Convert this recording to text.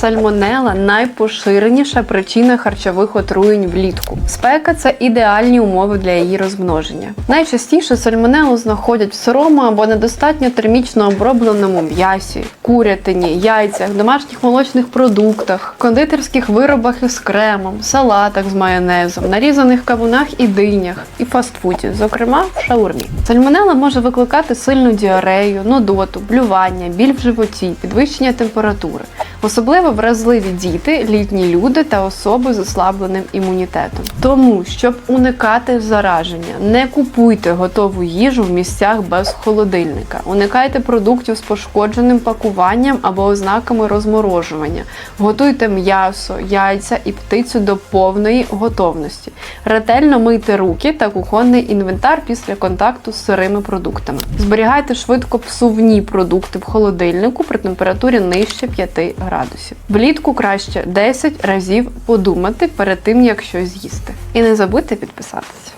Сальмонела найпоширеніша причина харчових отруєнь влітку. Спека це ідеальні умови для її розмноження. Найчастіше сальмонелу знаходять в сирому або недостатньо термічно обробленому м'ясі, курятині, яйцях, домашніх молочних продуктах, кондитерських виробах із кремом, салатах з майонезом, нарізаних кавунах і динях, і фастфуді, зокрема в шаурмі. Сальмонела може викликати сильну діарею, нудоту, блювання, біль в животі, підвищення температури. Особливо вразливі діти, літні люди та особи з ослабленим імунітетом. Тому, щоб уникати зараження, не купуйте готову їжу в місцях без холодильника. Уникайте продуктів з пошкодженим пакуванням або ознаками розморожування. Готуйте м'ясо, яйця і птицю до повної готовності. Ретельно мийте руки та кухонний інвентар після контакту з сирими продуктами. Зберігайте швидко псувні продукти в холодильнику при температурі нижче 5 градусів. Влітку краще 10 разів подумати перед тим, як щось з'їсти. І не забудьте підписатися.